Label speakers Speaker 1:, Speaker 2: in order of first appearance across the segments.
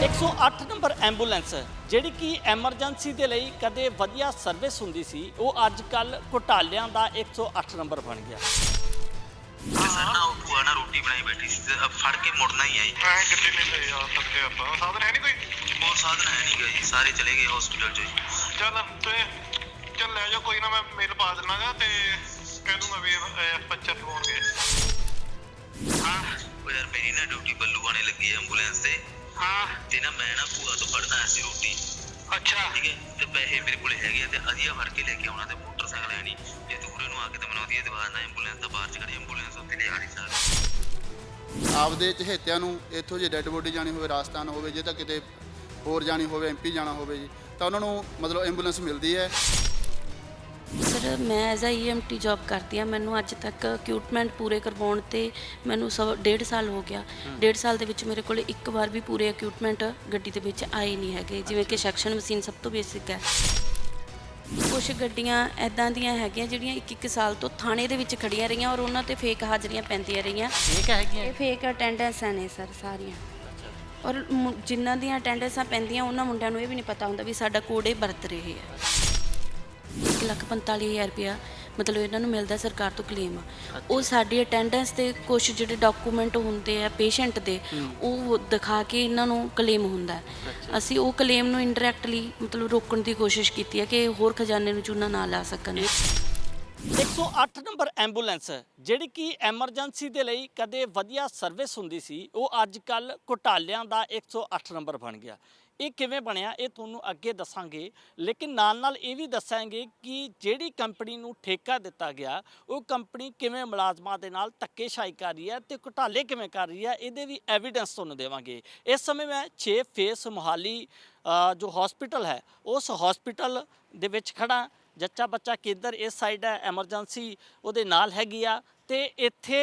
Speaker 1: 108 number ambulance ਜਿਹੜੀ ਕਿ emergency ਦੇ ਲਈ ਕਦੇ ਵਧੀਆ ਸਰਵਿਸ ਹੁੰਦੀ ਸੀ ਉਹ ਅੱਜ ਕੱਲ ਘੁਟਾਲਿਆਂ ਦਾ 108 ਨੰਬਰ ਬਣ ਗਿਆ।
Speaker 2: ਨਾ ਉਹ ਭੂਆ ਨਾ ਰੋਟੀ ਬਣਾਈ ਬੈਠੀ ਸੀ ਤੇ ਅਬ ਫੜ ਕੇ ਮੁੜਨਾ ਹੀ ਆਈ
Speaker 3: ਐਂ ਕਿੱਥੇ ਨਹੀਂ ਲੈ ਆ ਸਕਦੇ ਆਪਾਂ? ਸਾਧਨ ਹੈ ਨਹੀਂ ਕੋਈ?
Speaker 2: ਹੋਰ ਸਾਧਨ ਹੈ ਨਹੀਂ ਗਾ ਜੀ ਸਾਰੇ ਚਲੇ ਗਏ ਹਸਪੀਟਲ ਚੋਂ ਜੀ।
Speaker 3: ਚੱਲ ਤੇ ਚੱਲ ਲੈ ਜਾ ਕੋਈ ਨਾ ਮੈਂ ਮੇਲ ਪਾ ਦਿੰਨਾਗਾ ਤੇ ਕਹਿ ਦੂੰਗਾ ਵੀ ਪੱਚਰ ਲਵਾਉਣਗੇ ਹਾਂ
Speaker 2: ਉਹ ਯਾਰ ਮੇਰੀ ਨਾ ਡਿਊਟੀ ਬੱਲੂ ਆਣੇ ਲੱਗੀ ਹੈ ਐਂਬੂਲੈਂਸ ਤੇ।
Speaker 3: ਹਾਂ।
Speaker 2: ਤੇ ਨਾ ਮੈਂ ਨਾ ਭੂਆ ਤੋਂ ਫੜਨਾ ਆਇਆ ਸੀ ਰੋਟੀ।
Speaker 3: ਅੱਛਾ।
Speaker 2: ਠੀਕ ਹੈ? ਤੇ ਪੈਸੇ ਮੇਰੇ ਕੋਲੇ ਹੈਗੇ ਆ ਤੇ ਅਧੀਆ ਫੜ ਕੇ ਲੈ ਕੇ ਆਉਣਾ ਤੇ ਮੋਟਰਸਾਈਕਲ ਹੈ ਨਹੀਂ ਜੇ ਦੂਰੇ ਨੂੰ ਆ ਕੇ ਤੇ ਮੈਨੂੰ ਉਹਦੀ ਦੀਵਾਰ ਨਾਲ ਐਂਬੂਲੈਂਸ ਦਾ ਬਾਹਰ ਚ ਖੜੀ ਐਂਬੂਲੈਂਸ ਉੱਤੇ ਲਿਆ ਨਹੀਂ ਸਕਦਾ।
Speaker 4: ਆਪਦੇ ਚਹੇਤਿਆਂ ਨੂੰ ਇੱਥੋਂ ਜੇ ਡੈੱਡ ਬੋਡੀ ਜਾਣੀ ਹੋਵੇ ਰਾਜਸਥਾਨ ਹੋਵੇ ਜੇ ਤਾਂ ਕਿਤੇ ਹੋਰ ਜਾਣੀ ਹੋਵੇ ਐਮਪੀ ਜਾਣਾ ਹੋਵੇ ਜੀ ਤਾਂ ਉਹਨਾਂ ਨੂੰ ਮਤਲਬ ਐਂਬੂਲੈਂਸ ਮਿਲਦੀ ਹੈ।
Speaker 5: ਸਰ ਮੈਂ ਐਜ਼ ਅ ਈਐਮਟੀ ਜੌਬ ਕਰਦੀ ਆ ਮੈਨੂੰ ਅੱਜ ਤੱਕ ਅਕਿਊਟਮੈਂਟ ਪੂਰੇ ਕਰਵਾਉਣ ਤੇ ਮੈਨੂੰ ਸਵਾ ਡੇਢ ਸਾਲ ਹੋ ਗਿਆ। ਡੇਢ ਸਾਲ ਦੇ ਵਿੱਚ ਮੇਰੇ ਕੋਲ ਇੱਕ ਵਾਰ ਵੀ ਪੂਰੇ ਅਕਿਊਟਮੈਂਟ ਗੱਡੀ ਦੇ ਵਿੱਚ ਆਏ ਨਹੀਂ ਹੈਗੇ। ਜਿਵੇਂ ਕਿ ਸੈਕਸ਼ਨ ਮਸ਼ੀਨ ਸਭ ਤੋਂ ਬੇਸਿਕ ਹੈ। ਕੁਝ ਗੱਡੀਆਂ ਐਦਾਂ ਦੀਆਂ ਹੈਗੀਆਂ ਜਿਹੜੀਆਂ ਇੱਕ ਇੱਕ ਸਾਲ ਤੋਂ ਥਾਣੇ ਦੇ ਵਿੱਚ ਖੜੀਆਂ ਰਹੀਆਂ ਔਰ ਉਹਨਾਂ ਤੇ ਫੇਕ ਹਾਜ਼ਰੀਆਂ ਪੈਂਦੀਆਂ ਰਹੀਆਂ।
Speaker 1: ਠੀਕ ਹੈਗੀਆਂ?
Speaker 5: ਇਹ ਫੇਕ ਅਟੈਂਡੈਂਸਾਂ ਨੇ ਸਰ ਸਾਰੀਆਂ। ਔਰ ਮੁ- ਜਿਨ੍ਹਾਂ ਦੀਆਂ ਅਟੈਂਡੈਂਸਾਂ ਪੈਂਦੀਆਂ ਉਹਨਾਂ ਮੁੰਡਿਆਂ ਨੂੰ ਇਹ ਵੀ ਨਹੀਂ ਪਤਾ ਹੁੰਦਾ ਵੀ ਸਾਡਾ ਕੋਡ ਇਹ ਵਰਤ ਰਹੇ ਆ। ਇੱਕ ਲੱਖ ਪੰਤਾਲੀ ਹਜ਼ਾਰ ਰੁਪਇਆ ਮਤਲਬ ਇਹਨਾਂ ਨੂੰ ਮਿਲਦਾ ਸਰਕਾਰ ਤੋਂ ਕਲੇਮ ਉਹ ਸਾਡੀ ਅਟੈਂਡੈਂਸ ਤੇ ਕੁਝ ਜਿਹੜੇ ਡਾਕੂਮੈਂਟ ਹੁੰਦੇ ਆ ਪੇਸ਼ੈਂਟ ਦੇ ਉਹ ਦਿਖਾ ਕੇ ਇਹਨਾਂ ਨੂੰ ਕਲੇਮ ਹੁੰਦਾ। ਅਸੀਂ ਉਹ ਕਲੇਮ ਨੂੰ ਇਨਡਾਇਰੈਕਟਲੀ ਮਤਲਬ ਰੋਕਣ ਦੀ ਕੋਸ਼ਿਸ਼ ਕੀਤੀ ਹੈ ਕਿ ਹੋਰ ਖਜ਼ਾਨੇ ਨੂੰ ਚੂਨਾ ਨਾ ਲਾ ਸਕਣ।
Speaker 1: 108 ਨੰਬਰ ਐਂਬੂਲੈਂਸ ਜਿਹੜੀ ਕਿ ਐਮਰਜੈਂਸੀ ਦੇ ਲਈ ਕਦੇ ਵਧੀਆ ਸਰਵਿਸ ਹੁੰਦੀ ਸੀ ਉਹ ਅੱਜ ਕੱਲ ਘੁਟਾਲਿਆਂ ਦਾ 108 ਨੰਬਰ ਬਣ ਗਿਆ। ਇਹ ਕਿਵੇਂ ਬਣਿਆ, ਇਹ ਤੁਹਾਨੂੰ ਅੱਗੇ ਦੱਸਾਂਗੇ। ਲੇਕਿਨ ਨਾਲ ਨਾਲ ਇਹ ਵੀ ਦੱਸਾਂਗੇ ਕਿ ਜਿਹੜੀ ਕੰਪਨੀ ਨੂੰ ਠੇਕਾ ਦਿੱਤਾ ਗਿਆ, ਉਹ ਕੰਪਨੀ ਕਿਵੇਂ ਮੁਲਾਜ਼ਮਾਂ ਦੇ ਨਾਲ ਧੱਕੇਸ਼ਾਹੀ ਕਰ ਰਹੀ ਹੈ ਤੇ ਘੁਟਾਲੇ ਕਿਵੇਂ ਕਰ ਰਹੀ ਹੈ, ਇਹਦੇ ਵੀ ਐਵੀਡੈਂਸ ਤੁਹਾਨੂੰ ਦੇਵਾਂਗੇ। ਇਸ ਸਮੇਂ ਮੈਂ 6 ਫੇਸ ਮੁਹਾਲੀ ਜੋ ਹਸਪੀਟਲ ਹੈ, ਉਸ ਹਸਪੀਟਲ ਦੇ ਵਿੱਚ ਖੜਾ ਜੱਚਾ ਬੱਚਾ ਕੇਂਦਰ ਇਸ ਸਾਈਡ ਹੈ ਐਮਰਜੈਂਸੀ ਉਹਦੇ ਨਾਲ ਹੈਗੀ ਆ ਤੇ ਇੱਥੇ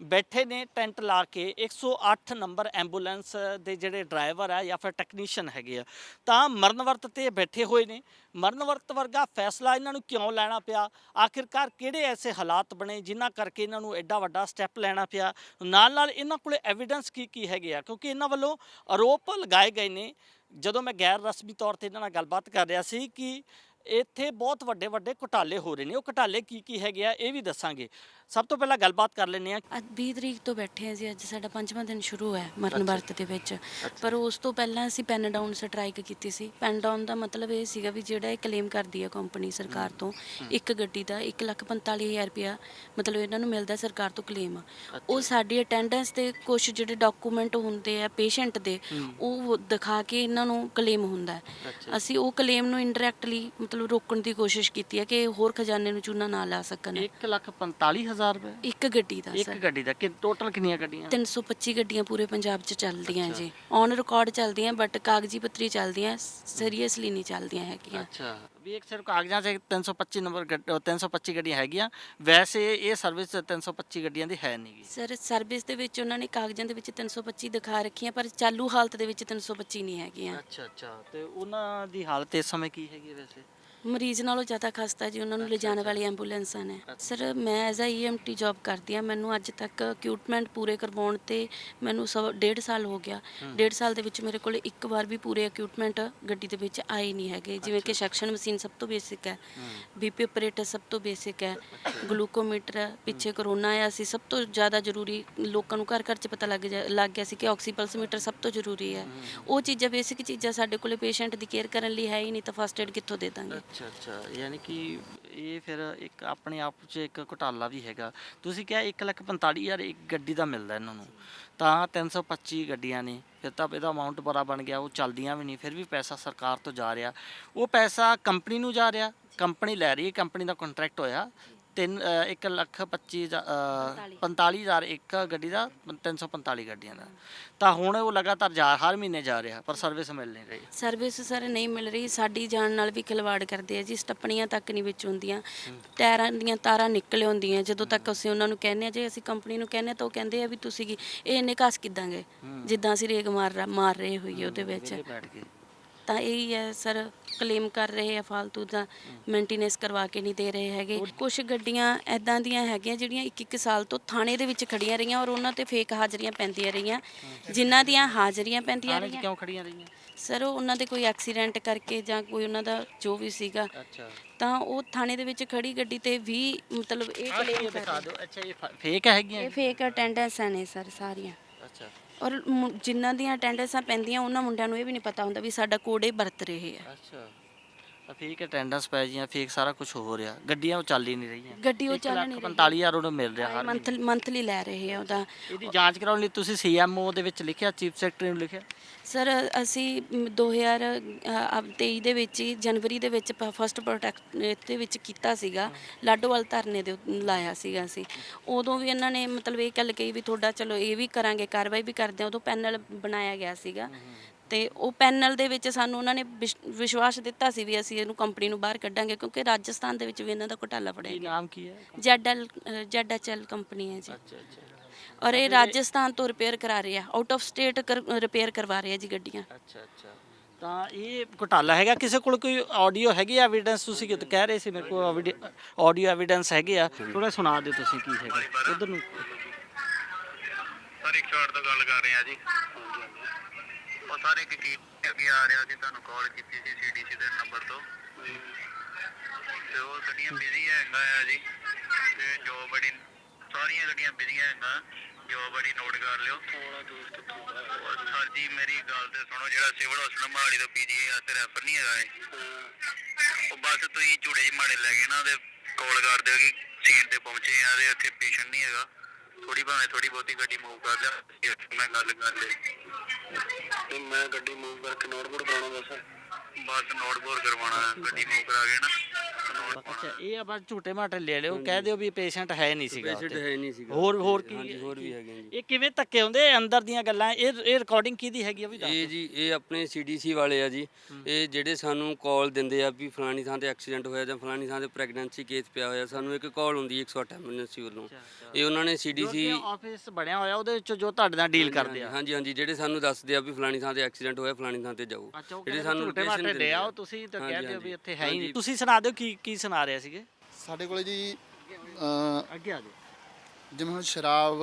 Speaker 1: ਬੈਠੇ ਨੇ ਟੈਂਟ ਲਾ ਕੇ 108 ਨੰਬਰ ਐਂਬੂਲੈਂਸ ਦੇ ਜਿਹੜੇ ਡਰਾਈਵਰ ਆ ਜਾਂ ਫਿਰ ਟੈਕਨੀਸ਼ੀਅਨ ਹੈਗੇ ਆ, ਤਾਂ ਮਰਨ ਵਰਤ ਤੇ ਬੈਠੇ ਹੋਏ ਨੇ। ਮਰਨ ਵਰਤ ਵਰਗਾ ਫੈਸਲਾ ਇਹਨਾਂ ਨੂੰ ਕਿਉਂ ਲੈਣਾ ਪਿਆ? ਆਖਿਰਕਾਰ ਕਿਹੜੇ ਐਸੇ ਹਾਲਾਤ ਬਣੇ ਜਿਨ੍ਹਾਂ ਕਰਕੇ ਇਹਨਾਂ ਨੂੰ ਐਡਾ ਵੱਡਾ ਸਟੈਪ ਲੈਣਾ ਪਿਆ? ਨਾਲ ਨਾਲ ਇਹਨਾਂ ਕੋਲੇ ਐਵੀਡੈਂਸ ਕੀ ਕੀ ਹੈਗੇ ਆ? ਕਿਉਂਕਿ ਇਹਨਾਂ ਵੱਲੋਂ ਆਰੋਪ ਲਗਾਏ ਗਏ ਨੇ। ਜਦੋਂ ਮੈਂ ਗੈਰ ਰਸਮੀ ਤੌਰ ਤੇ ਇਹਨਾਂ ਨਾਲ ਗੱਲਬਾਤ ਕਰ ਰਿਹਾ ਸੀ ਕਿ ਇੱਥੇ ਬਹੁਤ ਵੱਡੇ ਵੱਡੇ ਘੁਟਾਲੇ ਹੋ ਰਹੇ ਨੇ। ਉਹ ਘੁਟਾਲੇ ਕੀ ਕੀ ਹੈਗੇ ਆ ਇਹ ਵੀ ਦੱਸਾਂਗੇ। ਸਭ ਤੋਂ ਪਹਿਲਾਂ ਗੱਲਬਾਤ ਕਰ ਲੈਂਦੇ ਆ
Speaker 5: ਅੱਜ 20 ਤਰੀਕ ਤੋਂ ਬੈਠੇ ਹਾਂ ਜੀ ਅੱਜ ਸਾਡਾ ਪੰਜਵਾਂ ਦਿਨ ਸ਼ੁਰੂ ਹੈ ਮਰਨ ਵਰਤ ਦੇ ਵਿੱਚ। ਪਰ ਉਸ ਤੋਂ ਪਹਿਲਾਂ ਅਸੀਂ ਪੈਨ ਡਾਊਨ ਸਟ੍ਰਾਈਕ ਕੀਤੀ ਸੀ। ਪੈਨ ਡਾਊਨ ਦਾ ਮਤਲਬ ਇਹ ਸੀਗਾ ਵੀ ਜਿਹੜਾ ਇਹ ਕਲੇਮ ਕਰਦੀ ਹੈ ਕੰਪਨੀ ਸਰਕਾਰ ਤੋਂ ਇੱਕ ਗੱਡੀ ਦਾ 145000 ਰੁਪਇਆ ਮਤਲਬ ਇਹਨਾਂ ਨੂੰ ਮਿਲਦਾ ਸਰਕਾਰ ਤੋਂ ਕਲੇਮ ਉਹ ਸਾਡੀ ਅਟੈਂਡੈਂਸ ਤੇ ਕੁਝ ਜਿਹੜੇ ਡਾਕੂਮੈਂਟ ਹੁੰਦੇ ਆ ਪੇਸ਼ੈਂਟ ਦੇ ਉਹ ਦਿਖਾ ਕੇ ਇਹਨਾਂ ਨੂੰ ਕਲੇਮ ਹੁੰਦਾ ਹੈ। ਅਸੀਂ ਉਹ ਕਲੇਮ ਨੂੰ ਇਨਡਾਇਰੈਕਟਲੀ ਮਤਲਬ ਰੋਕਣ ਦੀ ਕੋਸ਼ਿਸ਼ ਕੀਤੀ ਹੈ ਕਿ ਹੋਰ ਖਜ਼ਾਨੇ ਨੂੰ ਚੂਨਾ ਨਾ ਲਾ ਸਕਣ।
Speaker 1: 145000 ਰੁਪਏ।
Speaker 5: ਇੱਕ ਗੱਡੀ ਦਾ
Speaker 1: ਇੱਕ
Speaker 5: ਸਰ।
Speaker 1: ਗੱਡੀ ਦਾ। ਕਿ ਟੋਟਲ ਕਿੰਨੀਆਂ ਗੱਡੀਆਂ?
Speaker 5: 325 ਗੱਡੀਆਂ ਪੂਰੇ ਪੰਜਾਬ 'ਚ ਚੱਲਦੀਆਂ ਜੀ। ਔਨ ਰਿਕਾਰਡ ਚੱਲਦੀਆਂ ਬਟ ਕਾਗਜ਼ੀ ਪੱਤਰੀ ਚੱਲਦੀਆਂ ਸੀਰੀਅਸਲੀ ਨਹੀਂ ਚੱਲਦੀਆਂ ਹੈਗੀਆਂ।
Speaker 1: ਅੱਛਾ। ਵੀ ਇੱਕ ਸਿਰਫ ਕਾਗਜ਼ਾਂ 'ਚ 325 ਨੰਬਰ ਗੱਡ- ਅਹ 325 ਗੱਡੀਆਂ ਹੈਗੀਆਂ। ਵੈਸੇ ਇਹ ਸਰਵਿਸ 325 ਗੱਡੀਆਂ ਦੀ ਹੈ ਨਹੀਂਗੀ
Speaker 5: ਸਰ ਸਰਵਿਸ ਦੇ ਵਿੱਚ ਉਹਨਾਂ ਨੇ ਕਾਗਜ਼ਾਂ ਦੇ ਵਿੱਚ 325 ਦਿਖਾ ਰੱਖੀਆਂ ਪਰ ਚਾਲੂ ਹਾਲਤ ਦੇ ਵਿੱਚ 325 ਨਹੀਂ ਹੈਗੀਆਂ।
Speaker 1: ਅੱਛਾ ਅੱਛਾ। ਤੇ ਉਹਨਾਂ ਦੀ ਹਾਲਤ ਇਸ ਸਮੇਂ ਕੀ ਹੈਗੀ ਵੈਸੇ?
Speaker 5: ਮਰੀਜ਼ ਨਾਲੋਂ ਜ਼ਿਆਦਾ ਖਸਤਾ ਜੀ ਉਹਨਾਂ ਨੂੰ ਲਿਜਾਣ ਵਾਲੀ ਐਂਬੂਲੈਂਸਾਂ ਨੇ। ਸਰ ਮੈਂ ਐਜ਼ ਅ ਈਐਮਟੀ ਜੌਬ ਕਰਦੀ ਆ ਮੈਨੂੰ ਅੱਜ ਤੱਕ ਅਕਿਊਟਮੈਂਟ ਪੂਰੇ ਕਰਵਾਉਣ ਤੇ ਮੈਨੂੰ ਸਵਾ ਡੇਢ ਸਾਲ ਹੋ ਗਿਆ। ਡੇਢ ਸਾਲ ਦੇ ਵਿੱਚ ਮੇਰੇ ਕੋਲ ਇੱਕ ਵਾਰ ਵੀ ਪੂਰੇ ਅਕਿਊਟਮੈਂਟ ਗੱਡੀ ਦੇ ਵਿੱਚ ਆਏ ਨਹੀਂ ਹੈਗੇ। ਜਿਵੇਂ ਕਿ ਸੈਕਸ਼ਨ ਮਸ਼ੀਨ ਸਭ ਤੋਂ ਬੇਸਿਕ ਹੈ। ਬੀਪੀ ਆਪਰੇਟਰ ਸਭ ਤੋਂ ਬੇਸਿਕ ਹੈ। ਗਲੂਕੋਮੀਟਰ ਹੈ, ਪਿੱਛੇ ਕਰੋਨਾ ਆਇਆ ਸੀ। ਸਭ ਤੋਂ ਜ਼ਿਆਦਾ ਜ਼ਰੂਰੀ ਲੋਕਾਂ ਨੂੰ ਘਰ ਘਰ 'ਚ ਪਤਾ ਲੱਗ ਜਾ- ਲੱਗ ਗਿਆ ਸੀ ਕਿ ਆਕਸੀਪਲਸ ਮੀਟਰ ਸਭ ਤੋਂ ਜ਼ਰੂਰੀ ਹੈ। ਉਹ ਚੀਜ਼ਾਂ ਬੇਸਿਕ ਚੀਜ਼ਾਂ ਸਾਡੇ ਕੋਲੇ ਪੇਸ਼ੈਂਟ ਦੀ ਕੇਅਰ ਕਰਨ ਲਈ ਹੈ ਹੀ ਨਹੀਂ ਤਾਂ ਫਸਟ ਏਡ ਕਿੱਥੋਂ ਦੇ ਦਾਂਗੇ?
Speaker 1: ਅੱਛਾ ਅੱਛਾ। ਯਾਨੀ ਕਿ ਇਹ ਫਿਰ ਇੱਕ ਆਪਣੇ ਆਪ 'ਚ ਇੱਕ ਘੁਟਾਲਾ ਵੀ ਹੈਗਾ। ਤੁਸੀਂ ਕਿਹਾ 145000 ਇੱਕ ਗੱਡੀ ਦਾ ਮਿਲਦਾ ਇਹਨਾਂ ਨੂੰ। ਤਾਂ 325 ਗੱਡੀਆਂ ਨੇ। ਫਿਰ ਤਾਂ ਇਹਦਾ ਅਮਾਉਂਟ ਬੜਾ ਬਣ ਗਿਆ, ਉਹ ਚੱਲਦੀਆਂ ਵੀ ਨਹੀਂ, ਫਿਰ ਵੀ ਪੈਸਾ ਸਰਕਾਰ ਤੋਂ ਜਾ ਰਿਹਾ। ਉਹ ਪੈਸਾ ਕੰਪਨੀ ਨੂੰ ਜਾ ਰਿਹਾ। ਕੰਪਨੀ ਲੈ ਰਹੀ ਹੈ ਕੰਪਨੀ ਦਾ ਕੰਟਰੈਕਟ ਹੋਇਆ। ਤਿੰਨ 1 ਲੱਖ 25 45000 ਇੱਕ ਗੱਡੀ ਦਾ 345 ਗੱਡੀਆਂ ਦਾ। ਤਾਂ ਹੁਣ ਉਹ ਲਗਾਤਾਰ ਜਾ ਹਰ ਮਹੀਨੇ ਜਾ ਰਿਹਾ ਪਰ ਸਰਵਿਸ ਮਿਲ ਨਹੀਂ ਰਹੀ।
Speaker 5: ਸਰਵਿਸ ਸਰ ਨਹੀਂ ਮਿਲ ਰਹੀ। ਸਾਡੀ ਜਾਨ ਨਾਲ ਵੀ ਖਿਲਵਾੜ ਕਰਦੇ ਆ ਜੀ ਸਟੱਪਣੀਆਂ ਤੱਕ ਨਹੀਂ ਵਿੱਚ ਹੁੰਦੀਆਂ। ਟਾਇਰਾਂ ਦੀਆਂ ਤਾਰਾਂ ਨਿਕਲ ਆਉਂਦੀਆਂ ਜਦੋਂ ਤੱਕ ਅਸੀਂ ਉਹਨਾਂ ਨੂੰ ਕਹਿੰਦੇ ਆ ਜੇ ਅਸੀਂ ਕੰਪਨੀ ਨੂੰ ਕਹਿੰਦੇ ਹਾਂ ਤਾਂ ਉਹ ਕਹਿੰਦੇ ਆ ਵੀ ਤੁਸੀਂ ਕੀ ਇਹ ਇੰਨੇ ਘਸ ਕਿਦਾਂਗੇ ਜਿੱਦਾਂ ਅਸੀਂ ਰੇਗ ਮਾਰ ਮਾਰ ਰਹੇ ਹੋਈਏ ਉਹਦੇ ਵਿੱਚ। ਤਾਂ ਇਹੀ ਹੈ ਸਰ ਕਲੇਮ ਕਰ ਰਹੇ ਆ ਫालतू ਦਾ ਮੇਨਟੇਨੈਂਸ ਕਰਵਾ ਕੇ ਨਹੀਂ ਦੇ ਰਹੇ ਹੈਗੇ। ਕੁਝ ਗੱਡੀਆਂ ਐਦਾਂ ਦੀਆਂ ਹੈਗੀਆਂ ਜਿਹੜੀਆਂ ਇੱਕ ਇੱਕ ਸਾਲ ਤੋਂ ਥਾਣੇ ਦੇ ਵਿੱਚ ਖੜੀਆਂ ਰਹੀਆਂ ਔਰ ਉਹਨਾਂ ਤੇ ਫੇਕ ਹਾਜ਼ਰੀਆਂ ਪੈਂਦੀਆਂ ਰਹੀਆਂ। ਜਿਨ੍ਹਾਂ ਦੀਆਂ ਹਾਜ਼ਰੀਆਂ ਪੈਂਦੀਆਂ ਰਹੀਆਂ।
Speaker 1: ਕਿਉਂ ਖੜੀਆਂ ਰਹੀਆਂ?
Speaker 5: ਸਰ ਉਹ ਉਹਨਾਂ ਦੇ ਕੋਈ ਐਕਸੀਡੈਂਟ ਕਰਕੇ ਜਾਂ ਕੋਈ ਉਹਨਾਂ ਦਾ ਜੋ ਵੀ ਸੀਗਾ।
Speaker 1: ਅੱਛਾ।
Speaker 5: ਤਾਂ ਉਹ ਥਾਣੇ ਦੇ ਵਿੱਚ ਖੜੀ ਗੱਡੀ ਤੇ ਵੀ ਮਤਲਬ ਇਹ ਕਲੇਮ
Speaker 1: ਦਿਖਾ ਦਿਓ। ਅੱਛਾ ਇਹ ਫੇਕ ਹੈਗੀਆਂ?
Speaker 5: ਇਹ ਫੇਕ ਅਟੈਂਡੈਂਸ ਨੇ ਸਰ ਸਾਰੀਆਂ।
Speaker 1: ਅੱਛਾ।
Speaker 5: ਔਰ ਮੁ- ਜਿਨ੍ਹਾਂ ਦੀਆਂ ਅਟੈਂਡੈਂਸਾਂ ਪੈਂਦੀਆਂ ਉਹਨਾਂ ਮੁੰਡਿਆਂ ਨੂੰ ਇਹ ਵੀ ਨਹੀਂ ਪਤਾ ਹੁੰਦਾ ਵੀ ਸਾਡਾ ਕੋਡ ਇਹ ਵਰਤ ਰਹੇ ਆ।
Speaker 1: ਅੱਛਾ। ਤਾਂ ਫੇਕ ਅਟੈਂਡੈਂਸ ਪੈ ਜੀਆਂ ਫੇਕ ਸਾਰਾ ਕੁਝ ਹੋ ਰਿਹਾ। ਗੱਡੀਆਂ ਉਹ ਚੱਲ ਹੀ ਨਹੀਂ ਰਹੀਆਂ।
Speaker 5: ਗੱਡੀ ਉਹ ਚੱਲ ਨਹੀਂ ਰਹੀ
Speaker 1: 45000 ਉਹਨੂੰ ਮਿਲ ਰਿਹਾ ਹਰ।
Speaker 5: ਮੰਥਲੀ ਮੰਥਲੀ ਲੈ ਰਹੇ ਆ ਉਹਦਾ
Speaker 1: ਇਹਦੀ ਜਾਂਚ ਕਰਾਉਣ ਲਈ ਤੁਸੀਂ ਸੀਐਮਓ ਦੇ ਵਿੱਚ ਲਿਖਿਆ ਚੀਫ ਸੈਕਟਰੀ ਨੂੰ ਲਿਖਿਆ?
Speaker 5: ਸਰ ਅਸੀਂ ਮ, 2023 ਦੇ ਵਿੱਚ ਹੀ ਜਨਵਰੀ ਦੇ ਵਿੱਚ ਫਸਟ ਪ੍ਰੋਟੈਕਟ ਦੇ ਵਿੱਚ ਕੀਤਾ ਸੀਗਾ। ਲਾਡੋਵਾਲ ਧਰਨੇ ਦੇ ਲਾਇਆ ਸੀਗਾ ਅਸੀਂ। ਉਦੋਂ ਵੀ ਇਹਨਾਂ ਨੇ ਮਤਲਬ ਇਹ ਗੱਲ ਕਹੀ ਵੀ ਤੁਹਾਡਾ ਚਲੋ ਇਹ ਵੀ ਕਰਾਂਗੇ ਕਾਰਵਾਈ ਵੀ ਕਰਦੇ ਆ ਉਦੋਂ ਪੈਨਲ ਬਣਾਇਆ ਗਿਆ ਸੀਗਾ। ਤੇ ਉਹ ਪੈਨਲ ਦੇ ਵਿੱਚ ਸਾਨੂੰ ਉਹਨਾਂ ਨੇ ਵਿਸ਼- ਵਿਸ਼ਵਾਸ ਦਿੱਤਾ ਸੀ ਵੀ ਅਸੀਂ ਇਹਨੂੰ ਕੰਪਨੀ ਨੂੰ ਬਾਹਰ ਕੱਢਾਂਗੇ ਕਿਉਂਕਿ ਰਾਜਸਥਾਨ ਦੇ ਵਿੱਚ ਵੀ ਇਹਨਾਂ ਦਾ ਘੁਟਾਲਾ ਫੜਿਆ
Speaker 1: ਕੀ
Speaker 5: ਗਿਆ।
Speaker 1: ਨਾਮ ਕੀ ਹੈ?
Speaker 5: ਜੈਡਲ ਜੈਡਾਚਲ ਕੰਪਨੀ ਹੈ ਜੀ।
Speaker 1: ਅੱਛਾ ਅੱਛਾ।
Speaker 5: ਔਰ ਇਹ ਰਾਜਸਥਾਨ ਤੋਂ ਰਿਪੇਅਰ ਕਰਾ ਰਹੇ ਆ ਆਊਟ ਆਫ ਸਟੇਟ ਰਿਪੇਅਰ ਕਰਵਾ ਰਹੇ ਆ ਜੀ ਗੱਡੀਆਂ।
Speaker 1: ਅੱਛਾ ਅੱਛਾ। ਤਾਂ ਇਹ ਘੁਟਾਲਾ ਹੈਗਾ? ਕਿਸੇ ਕੋਲ ਕੋਈ ਆਡੀਓ ਹੈਗੀ ਐਵੀਡੈਂਸ ਤੁਸੀਂ ਕਿਤੇ ਕਹਿ ਰਹੇ ਸੀ ਮੇਰੇ ਕੋਲ ਆਡੀਓ ਐਵੀਡੈਂਸ ਹੈਗੇ ਆ। ਥੋੜਾ ਸੁਣਾ ਦਿਓ ਤੁਸੀਂ ਕੀ ਹੈਗਾ। ਉਧਰ ਨੂੰ
Speaker 2: ਸਰ ਇੱਕ ਸ਼ਾਟ ਤੋਂ ਗੱਲ ਕਰ ਰਹੇ ਆ ਜੀ। ਉਹ ਸਾਰੇ ਇੱਕ ਕੀ ਅੱਗੇ ਆ ਰਿਹਾ ਸੀ ਤੁਹਾਨੂੰ ਕਾਲ ਕੀਤੀ ਸੀ ਸੀਡੀਸੀ ਦੇ ਨੰਬਰ ਤੋਂ। ਤੇ ਉਹ ਗੱਡੀਆਂ ਬਿਜ਼ੀ ਹੈਗਾ ਆ ਜੀ। ਤੇ ਜੋ ਬੜੀ, ਸਾਰੀਆਂ ਗੱਡੀਆਂ ਬਿਜ਼ੀ ਹੈਗਾ ਜੋ ਬੜੀ ਨੋਟ ਕਰ ਲਿਓ। ਔਰ ਸਰ ਜੀ, ਮੇਰੀ ਗੱਲ ਤੇ ਸੁਣੋ, ਜਿਹੜਾ ਸਿਵਲ ਹਸਪਤਾਲ ਮਹਾਲੀ ਤੋਂ ਪੀਜੀ ਆਸੇ ਰੈਫਰ ਨਹੀਂ ਹੈਗਾ ਇਹ। ਉਹ ਬਸ ਤੁਸੀਂ ਝੂੜੇ ਜਿਹੇ ਮਾੜੇ ਲੈ ਗਏ ਨਾ ਤੇ ਕਾਲ ਕਰ ਦਿਓ ਕਿ ਸੀਨ ਤੇ ਪਹੁੰਚੇ ਆ ਤੇ ਉੱਥੇ ਪੇਸ਼ੈਂਟ ਨਹੀਂ ਹੈਗਾ। ਥੋੜੀ ਭਾਵੇਂ ਥੋੜੀ ਬਹੁਤੀ ਗੱਡੀ ਮੂਵ ਕਰ ਲਿਆ, ਮੈਂ ਗੱਲ ਕਰ ਲਈ। ਤੇ ਮੈਂ ਗੱਡੀ ਮੂਵ ਕਰਕੇ ਨੋਟਬੋਰਡ ਕਰਾਉਣਾ ਬਸ। ਬਸ ਨੋਟਬੋਰਡ ਕਰਵਾਉਣਾ, ਗੱਡੀ ਮੂਵ ਕਰਾ ਕੇ ਨਾ।
Speaker 1: ਅੱਛਾ ਇਹ ਆ ਬਸ ਝੂਟੇ ਮਾਟੇ ਲੈ ਲਿਓ ਕਹਿ ਦਿਓ ਵੀ ਪੇਸ਼ੈਂਟ ਹੈ ਨਹੀਂ ਸੀਗਾ
Speaker 6: ਪੇਸ਼ੈਂਟ। ਹੈ ਨਹੀਂ ਸੀਗਾ।
Speaker 1: ਹੋਰ ਹੋਰ ਕੀ
Speaker 6: ਹਾਂਜੀ ਹੋਰ ਵੀ ਹੈਗੇ ਜੀ।
Speaker 1: ਇਹ ਕਿਵੇਂ ਧੱਕੇ ਹੁੰਦੇ? ਅੰਦਰ ਦੀਆਂ ਗੱਲਾਂ ਇਹ ਇਹ ਰਿਕਾਰਡਿੰਗ ਕਿਹਦੀ ਹੈਗੀ ਆ ਵੀ ਦੱਸ
Speaker 6: ਇਹ ਜੀ ਇਹ ਆਪਣੇ ਸੀਡੀਸੀ ਵਾਲੇ ਆ ਜੀ। ਇਹ ਜਿਹੜੇ ਸਾਨੂੰ ਕਾਲ ਦਿੰਦੇ ਆ ਵੀ ਫਲਾਣੀ ਥਾਂ ਤੇ ਐਕਸੀਡੈਂਟ ਹੋਇਆ ਜਾਂ ਫਲਾਣੀ ਥਾਂ ਤੇ ਪ੍ਰੈਗਨੈਂਸੀ ਕੇਸ ਪਿਆ ਹੋਇਆ ਸਾਨੂੰ ਇੱਕ ਕਾਲ ਹੁੰਦੀ ਹੈ 108 ਐਮਰਜੈਂਸੀ ਵੱਲੋਂ। ਇਹ ਉਹਨਾਂ ਨੇ ਸੀਡੀਸੀ
Speaker 1: ਆਫਿਸ ਬਣਿਆ ਹੋਇਆ ਉਹਦੇ ਵਿੱਚ ਜੋ ਤੁਹਾਡੇ ਨਾਲ ਡੀਲ ਕਰਦੇ ਆ।
Speaker 6: ਹਾਂਜੀ ਹਾਂਜੀ ਜਿਹੜੇ ਸਾਨੂੰ ਦੱਸਦੇ ਆ ਵੀ ਫਲਾਣੀ ਥਾਂ ਤੇ ਐਕਸੀਡੈਂਟ ਹੋਇਆ ਫਲਾਣੀ ਥਾਂ ਤੇ ਜਾਓ। ਜਿਹੜੇ ਸਾਨੂੰ
Speaker 1: ਝੂਟੇ
Speaker 6: location
Speaker 1: ਮਾਟੇ
Speaker 6: ਦਿੰਦੇ
Speaker 1: ਲੈ ਆਓ। ਤੁਸੀਂ ਤਾਂ ਕਹਿ ਦਿਓ ਵੀ। ਇੱਥੇ ਹੈ ਹੀ ਨਹੀਂ। ਤੁਸੀਂ ਸੁਣਾ ਦਿਓ ਕੀ ਕੀ ਸੁਣਾ ਰਹੇ ਸੀਗੇ?
Speaker 4: ਸਾਡੇ ਕੋਲੇ ਜੀ ਅਹ,
Speaker 1: ਅੱਗੇ ਆ ਜਾਓ।
Speaker 4: ਜਿਵੇਂ ਹੁਣ ਸ਼ਰਾਬ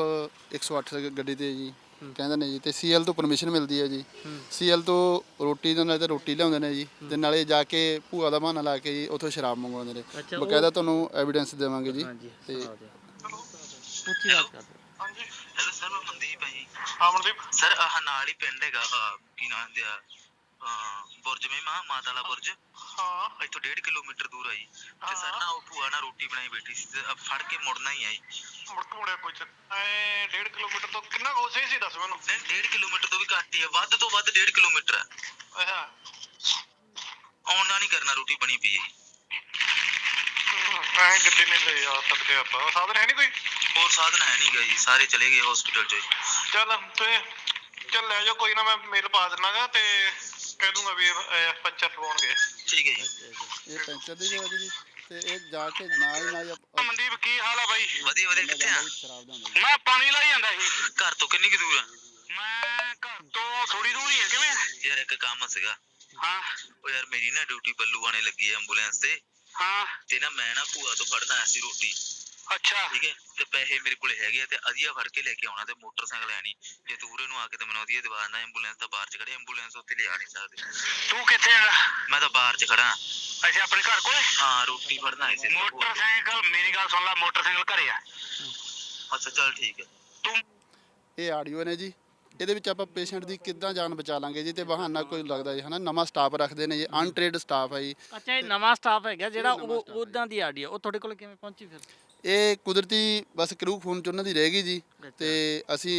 Speaker 4: 108 ਗੱਡੀ ਤੇ ਜੀ ਕਹਿੰਦੇ ਨੇ ਜੀ ਤੇ ਸੀਐਲ ਤੋਂ ਪਰਮਿਸ਼ਨ ਮਿਲਦੀ ਹੈ ਜੀ। ਸੀਐਲ ਤੋਂ ਰੋਟੀ ਦੇ ਨਾਲ ਤੇ ਰੋਟੀ ਲਿਆਉਂਦੇ ਨੇ ਜੀ ਤੇ ਨਾਲੇ ਜਾ ਕੇ ਭੂਆ ਦਾ ਬਹਾਨਾ ਲਾ ਕੇ ਜੀ ਉੱਥੋਂ ਸ਼ਰਾਬ ਮੰਗਵਾਉਂਦੇ ਨੇ।
Speaker 1: ਅੱਛਾ, ਉਹ-
Speaker 4: ਬਕਾਇਦਾ ਤੁਹਾਨੂੰ ਐਵੀਡੈਂਸ ਦੇਵਾਂਗੇ ਜੀ।
Speaker 1: ਹਾਂਜੀ
Speaker 4: ਤੇ
Speaker 1: ਸੁਣਾ ਦਿਓ ਉੱਚੀ ਬਾਤ ਕਰ ਦਿਓ
Speaker 3: ਹਾਂਜੀ
Speaker 2: ਹੈਲੋ ਸਰ ਮੈਂ ਮਨਦੀਪ ਹੈ ਜੀ।
Speaker 3: ਹਾਂ ਮਨਦੀਪ।
Speaker 2: ਸਰ ਆਹ ਨਾਲ ਹੀ ਪਿੰਡ ਹੈਗਾ ਆਹ, ਕੀ ਨਾਮ ਦੇ ਬੁਰਜ ਮਹਿਮਾ ਮਾਤਾ ਵਾਲਾ ਬੁਰਜ?
Speaker 3: ਹਾਂ।
Speaker 2: ਇੱਥੋਂ 1.5 ਕਿਲੋਮੀਟਰ ਦੂਰ ਆ ਜੀ। ਤੇ ਸਰ ਨਾ ਉਹ ਭੂਆ ਨਾਲ ਰੋਟੀ ਬਣਾਈ ਬੈਠੀ ਸੀ ਤੇ ਅਬ ਫੜ ਕੇ ਮੁੜਨਾ ਹੀ ਆ ਜੀ।
Speaker 3: ਮੁੜਕ ਮੁੜਿਆ ਕੋਈ ਚੱਕਰ ਐ 1.5 ਕਿਲੋਮੀਟਰ ਤੋਂ ਕਿੰਨਾ ਕੁ ਸਹੀ ਸੀ ਦੱਸ ਮੈਨੂੰ?
Speaker 2: ਨਹੀਂ 1.5 ਕਿਲੋਮੀਟਰ ਤੋਂ ਵੀ ਘੱਟ ਹੀ ਆ ਵੱਧ ਤੋਂ ਵੱਧ 1.5 ਕਿਲੋਮੀਟਰ ਆ।
Speaker 3: ਅੱਛਾ।
Speaker 2: ਆਉਣਾ ਨਹੀਂ ਕਰਨਾ ਰੋਟੀ ਬਣੀ ਪਈ ਹੈ
Speaker 3: ਐ ਗੱਡੀ ਨਹੀਂ ਲੈ ਆ ਸਕਦੇ ਆਪਾਂ। ਸਾਧਨ ਹੈ ਨਹੀਂ ਕੋਈ?
Speaker 2: ਹੋਰ ਸਾਧਨ ਹੈ ਨਹੀਂਗਾ ਜੀ ਸਾਰੇ ਚਲੇ ਗਏ ਹਸਪੀਟਲ ਚ ਜੀ।
Speaker 3: ਚੱਲ ਤੇ ਚੱਲ ਲੈ ਜਾਓ ਕੋਈ ਨਾ ਮੈਂ ਮੇਲ ਪਾ ਦਿੰਨਾਗਾ ਤੇ ਕਹਿ ਦੂੰਗਾ ਵੀ ਇਹ ਪੰਚਰ ਲਵਾਉਣਗੇ
Speaker 2: ਠੀਕ ਹੈ ਜੀ।
Speaker 4: ਇਹ ਪੈਂਚਰ ਦੀ ਜਗ੍ਹਾ ਜੀ। ਤੇ ਇਹ ਜਾ ਕੇ ਨਾਲ ਹੀ ਨਾਲ
Speaker 3: ਮਨਦੀਪ ਕੀ ਹਾਲ ਆ ਬਾਈ?
Speaker 2: ਵਧੀਆ ਵਧੀਆ। ਕਿੱਥੇ ਆ।
Speaker 3: ਮੈਂ ਪਾਣੀ ਲਈ ਜਾਂਦਾ ਸੀ।
Speaker 2: ਘਰ ਤੋਂ ਕਿੰਨੀ ਕੁ ਦੂਰ ਆ?
Speaker 3: ਮੈਂ ਘਰ ਤੋਂ ਥੋੜੀ ਦੂਰ ਹੀ ਆ। ਕਿਵੇਂ
Speaker 2: ਯਾਰ ਇੱਕ ਕੰਮ ਸੀਗਾ।
Speaker 3: ਹਾਂ।
Speaker 2: ਉਹ ਯਾਰ ਮੇਰੀ ਨਾ ਡਿਊਟੀ ਬੱਲੂ ਆਣੇ ਲੱਗੀ ਹੈ ਐਂਬੂਲੈਂਸ ਤੇ।
Speaker 3: ਹਾਂ।
Speaker 2: ਤੇ ਨਾ ਮੈਂ ਨਾ ਭੂਆ ਤੋਂ ਫੜਨਾ ਆਇਆ ਸੀ ਰੋਟੀ।
Speaker 3: ਅੱਛਾ।
Speaker 2: ਠੀਕ ਹੈ। ਤੇ ਪੈਸੇ ਮੇਰੇ ਕੋਲੇ ਹੈਗੇ ਆ ਤੇ ਅਧੀਆ ਫੜ ਕੇ ਲੈ ਕੇ ਆਉਣਾ ਤੇ ਮੋਟਰਸਾਈਕਲ ਲੈਣੀ ਜੇ ਦੂਰੇ ਨੂੰ ਆ ਕੇ ਤੇ ਮੈਨੂੰ ਅਧੀਆ ਦਵਾ ਨਾ ਐਂਬੂਲੈਂਸ ਤਾਂ ਬਾਹਰ ਚ ਖੜੀ ਐਂਬੂਲੈਂਸ ਉੱਤੇ ਲਿਆ ਨਹੀਂ ਸਕਦੇ।
Speaker 3: ਤੂੰ ਕਿੱਥੇ ਆ?
Speaker 2: ਮੈਂ ਤਾਂ ਬਾਹਰ ਚ ਖੜਾ
Speaker 3: ਅੱਛਾ ਆਪਣੇ ਘਰ ਕੋਲੇ?
Speaker 2: ਹਾਂ ਰੋਟੀ ਫੜਨਾ ਆਈ ਸੀ। ਤੋਂ।
Speaker 3: ਮੋਟਰਸਾਈਕਲ ਮੇਰੀ ਗੱਲ ਸੁਣ ਲੈ ਮੋਟਰਸਾਈਕਲ ਘਰੇ ਆ।
Speaker 2: ਅੱਛਾ ਚੱਲ ਠੀਕ ਹੈ।
Speaker 3: ਤੂੰ
Speaker 4: ਇਹ ਆਡੀਓ ਨੇ ਜੀ। ਇਹਦੇ ਵਿੱਚ ਆਪਾਂ ਪੇਸ਼ੈਂਟ ਦੀ ਕਿੱਦਾਂ ਜਾਨ ਬਚਾ ਲਾਂਗੇ ਜੀ ਤੇ ਬਹਾਨਾ ਕੋਈ ਲੱਗਦਾ ਜੀ ਹਨਾ? ਨਵਾਂ ਸਟਾਫ ਰੱਖਦੇ ਨੇ ਜੀ ਅਨਟ੍ਰੇਡ ਸਟਾਫ ਹੈ ਜੀ।
Speaker 1: ਅੱਛਾ ਇਹ ਨਵਾਂ ਸਟਾਫ ਹੈਗਾ ਜਿਹੜਾ ਉਹ ਉਦਾਂ ਦੀ ਆਡੀਓ ਉਹ ਤੁਹਾਡੇ ਕੋਲ ਕਿਵੇਂ ਪਹੁੰਚੀ ਫਿਰ?
Speaker 4: ਇਹ ਕੁਦਰਤੀ ਬਸ ਕਰੂ ਫੋਨ ਚ ਉਹਨਾਂ ਦੀ ਰਹਿ ਗਈ ਜੀ ਤੇ ਅਸੀਂ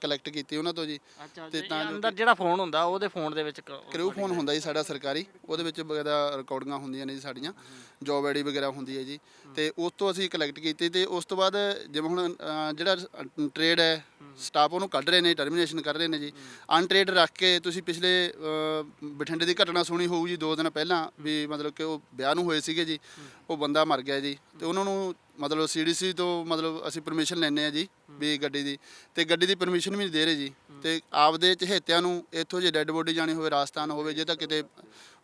Speaker 4: ਕਲੈਕਟ ਕੀਤੀ ਉਹਨਾਂ ਤੋਂ ਜੀ।
Speaker 1: ਅੱਛਾ
Speaker 4: ਤੇ
Speaker 1: ਤੇ ਅੰਦਰ ਜਿਹੜਾ ਫੋਨ ਹੁੰਦਾ ਉਹਦੇ ਫੋਨ ਦੇ ਵਿੱਚ
Speaker 4: ਕਰੂ ਫੋਨ ਹੁੰਦਾ ਜੀ ਸਾਡਾ ਸਰਕਾਰੀ ਉਹਦੇ ਵਿੱਚ ਬਗੈਰਾ ਰਿਕਾਰਡਿੰਗਾਂ ਹੁੰਦੀਆਂ ਨੇ ਜੀ ਸਾਡੀਆਂ ਜੋਬ ਆਈਡੀ ਵਗੈਰਾ ਹੁੰਦੀ ਹੈ ਜੀ। ਤੇ ਉਸ ਤੋਂ ਅਸੀਂ ਕਲੈਕਟ ਕੀਤੀ ਤੇ ਉਸ ਤੋਂ ਬਾਅਦ ਜਿਵੇਂ ਹੁਣ ਜਿਹੜਾ ਟ੍ਰੇਡ ਹੈ ਸਟਾਫ ਉਹਨੂੰ ਕੱਢ ਰਹੇ ਨੇ ਟਰਮੀਨੇਸ਼ਨ ਕਰ ਰਹੇ ਨੇ ਜੀ। ਅਨਟ੍ਰੇਡ ਰੱਖ ਕੇ ਤੁਸੀਂ ਪਿਛਲੇ ਬਠਿੰਡੇ ਦੀ ਘਟਨਾ ਸੁਣੀ ਹੋਊ ਜੀ ਦੋ ਦਿਨ ਪਹਿਲਾਂ ਵੀ ਮਤਲਬ ਕਿ ਉਹ ਵਿਆਹ ਨੂੰ ਹੋਏ ਸੀਗੇ ਜੀ ਉਹ ਬੰਦਾ ਮਰ ਗਿਆ ਜੀ। ਤੇ ਉਹਨਾਂ ਨੂੰ ਮਤਲਬ ਸੀਡੀਸੀ ਤੋਂ ਮਤਲਬ ਅਸੀਂ ਪਰਮਿਸ਼ਨ ਲੈਨੇ ਆ ਜੀ ਵੀ ਗੱਡੀ ਦੀ ਤੇ ਗੱਡੀ ਦੀ ਪਰਮਿਸ਼ਨ ਵੀ ਨਹੀਂ ਦੇ ਰਹੇ ਜੀ ਤੇ ਆਪਦੇ ਚਹੇਤਿਆਂ ਨੂੰ ਇੱਥੋਂ ਜੇ ਡੈੱਡ ਬੋਡੀ ਜਾਣੀ ਹੋਵੇ, ਰਾਜਸਥਾਨ ਹੋਵੇ, ਜੇ ਤਾਂ ਕਿਤੇ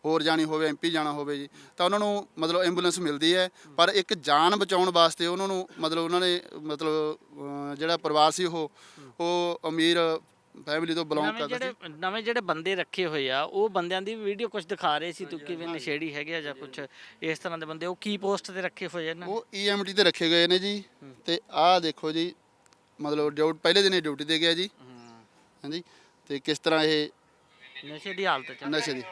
Speaker 4: ਹੋਰ ਜਾਣੀ ਹੋਵੇ ਐਮਪੀ ਜਾਣਾ ਹੋਵੇ ਜੀ, ਤਾਂ ਉਹਨਾਂ ਨੂੰ ਮਤਲਬ ਐਂਬੂਲੈਂਸ ਮਿਲਦੀ ਹੈ। ਪਰ ਇੱਕ ਜਾਨ ਬਚਾਉਣ ਵਾਸਤੇ ਉਹਨਾਂ ਨੂੰ ਮਤਲਬ ਉਹਨਾਂ ਨੇ ਮਤਲਬ ਜਿਹੜਾ ਪਰਿਵਾਰ ਸੀ ਉਹ ਉਹ ਅਮੀਰ ਫੈਮਿਲੀ ਤੋਂ ਬਿਲੋਂਗ
Speaker 1: ਨਵੇਂ
Speaker 4: ਕਰਦਾ
Speaker 1: ਜਿਹੜੇ ਨਵੇਂ ਜਿਹੜੇ ਬੰਦੇ ਰੱਖੇ ਹੋਏ ਆ ਉਹ ਬੰਦਿਆਂ ਦੀ ਵੀਡੀਓ ਕੁਝ ਦਿਖਾ ਰਹੇ ਸੀ ਤੂੰ ਕਿਵੇਂ ਨਸ਼ੇੜੀ ਹੈਗੇ ਆ ਜਾਂ ਕੁਝ ਇਸ ਤਰ੍ਹਾਂ ਦੇ ਬੰਦੇ ਉਹ ਕੀ ਪੋਸਟ ਤੇ ਰੱਖੇ ਹੋਏ ਆ ਨੇ?
Speaker 4: ਉਹ ਈਐਮਟੀ ਤੇ ਰੱਖੇ ਗਏ ਨੇ ਜੀ। ਤੇ ਆਹ ਦੇਖੋ ਜੀ ਮਤਲਬ ਡਿਊਟ ਪਹਿਲੇ ਦਿਨ ਹੀ ਡਿਊਟੀ ਤੇ ਗਿਆ ਜੀ। ਹਾਂਜੀ ਤੇ ਕਿਸ ਤਰ੍ਹਾਂ ਇਹ
Speaker 1: ਨਸ਼ੇ ਦੀ ਹਾਲਤ ਚ
Speaker 4: ਨਸ਼ੇ ਦੀ।